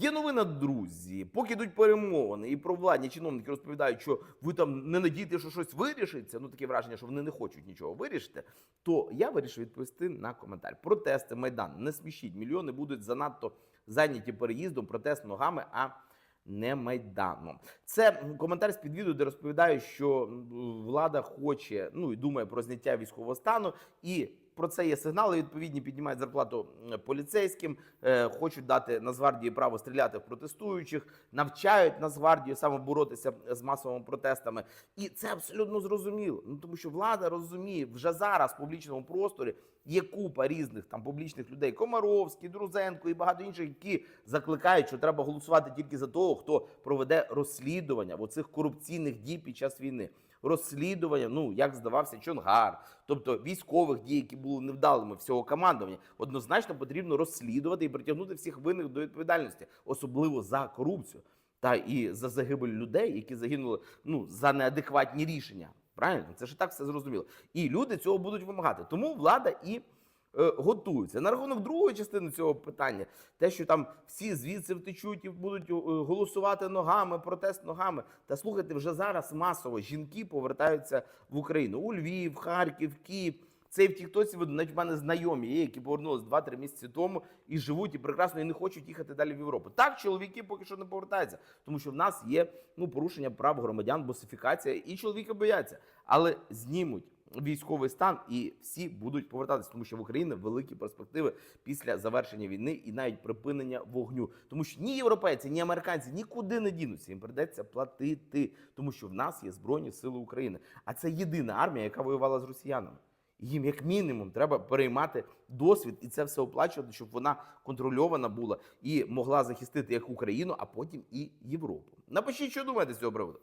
Є новина, друзі. Поки йдуть перемовини, і провладні чиновники розповідають, що ви там не надієте, що щось вирішиться. Ну таке враження, що вони не хочуть нічого вирішити. То я вирішив відповісти на коментар. Протести майдан не смішіть. Мільйони будуть занадто зайняті переїздом, протест ногами. а не майданом. Це коментар з під відео, де розповідаю, що влада хоче, ну і думає про зняття військового стану, і про це є сигнали. Відповідні піднімають зарплату поліцейським, е, хочуть дати Нацгвардії право стріляти в протестуючих, навчають Нацгвардію саме боротися з масовими протестами. І це абсолютно зрозуміло. Ну тому що влада розуміє вже зараз в публічному просторі є купа різних там публічних людей: Комаровський, Друзенко і багато інших, які закликають, що треба голосувати тільки за того, хто проведе розслідування в оцих корупційних дій під час війни. Розслідування, ну як здавався Чонгар, тобто військових дій, які були невдалими всього командування, однозначно потрібно розслідувати і притягнути всіх винних до відповідальності, особливо за корупцію та і за загибель людей, які загинули ну за неадекватні рішення. Правильно, це ж так все зрозуміло. І люди цього будуть вимагати. Тому влада і е, готується. На рахунок другої частини цього питання, те, що там всі звідси втечуть і будуть е, голосувати ногами, протест ногами. Та слухайте, вже зараз масово жінки повертаються в Україну у Львів, Харків, Київ. Це і в Тіктоці навіть в мене знайомі є, які повернулись 2-3 місяці тому і живуть і прекрасно і не хочуть їхати далі в Європу. Так, чоловіки поки що не повертаються, тому що в нас є ну порушення прав громадян, босифікація, і чоловіки бояться, але знімуть військовий стан і всі будуть повертатися, тому що в Україні великі перспективи після завершення війни і навіть припинення вогню. Тому що ні європейці, ні американці нікуди не дінуться. Їм придеться платити, тому що в нас є збройні сили України. А це єдина армія, яка воювала з росіянами. Їм як мінімум треба переймати досвід і це все оплачувати, щоб вона контрольована була і могла захистити як Україну, а потім і Європу. Напишіть, що думаєте з цього приводу.